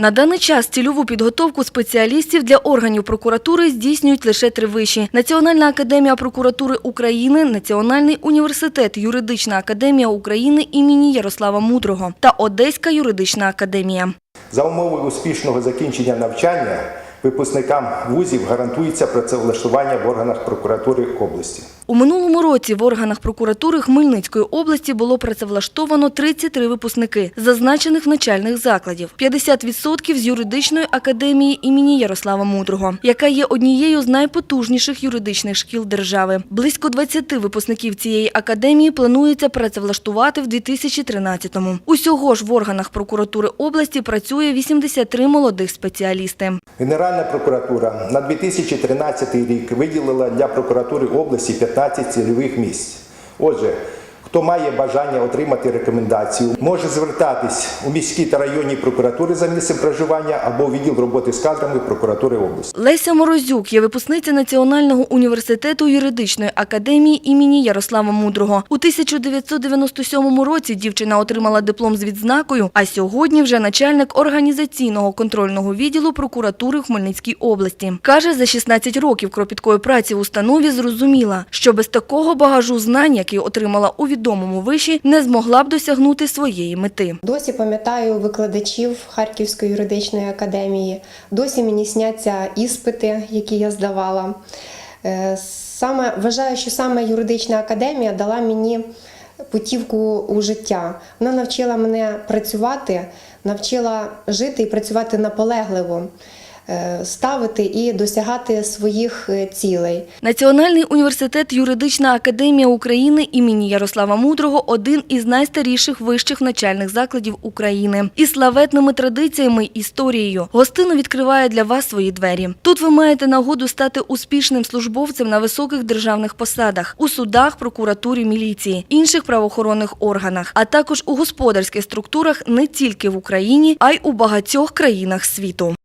На даний час цільову підготовку спеціалістів для органів прокуратури здійснюють лише три виші: Національна академія прокуратури України, Національний університет Юридична академія України імені Ярослава Мудрого та Одеська юридична академія. За умови успішного закінчення навчання випускникам вузів гарантується працевлаштування в органах прокуратури області. У минулому році в органах прокуратури Хмельницької області було працевлаштовано 33 випускники зазначених навчальних закладів, 50% з юридичної академії імені Ярослава Мудрого, яка є однією з найпотужніших юридичних шкіл держави. Близько 20 випускників цієї академії планується працевлаштувати в 2013-му. Усього ж в органах прокуратури області працює 83 молодих спеціалісти. Генеральна прокуратура на 2013 рік виділила для прокуратури області 15 цільових місць. Отже, хто має бажання отримати рекомендацію, може звертатись у міські та районні прокуратури за місцем проживання або у відділ роботи з кадрами прокуратури області. Леся Морозюк є випускниця Національного університету юридичної академії імені Ярослава Мудрого. У 1997 році дівчина отримала диплом з відзнакою, а сьогодні вже начальник організаційного контрольного відділу прокуратури в Хмельницькій області. Каже, за 16 років кропіткої праці в установі зрозуміла, що без такого багажу знань, який отримала у відомому виші, не змогла б досягнути своєї мети. Досі пам'ятаю викладачів Харківської юридичної академії. Досі мені сняться іспити, які я здавала. Е, Саме вважаю, що саме юридична академія дала мені путівку у життя. Вона навчила мене працювати, навчила жити і працювати наполегливо, ставити і досягати своїх е, цілей. Національний університет Юридична академія України імені Ярослава Мудрого один із найстаріших вищих навчальних закладів України. Із славетними традиціями історією гостину відкриває для вас свої двері. Тут ви маєте нагоду стати успішним службовцем на високих державних посадах у судах, прокуратурі, міліції, інших правоохоронних органах, а також у господарських структурах не тільки в Україні, а й у багатьох країнах світу.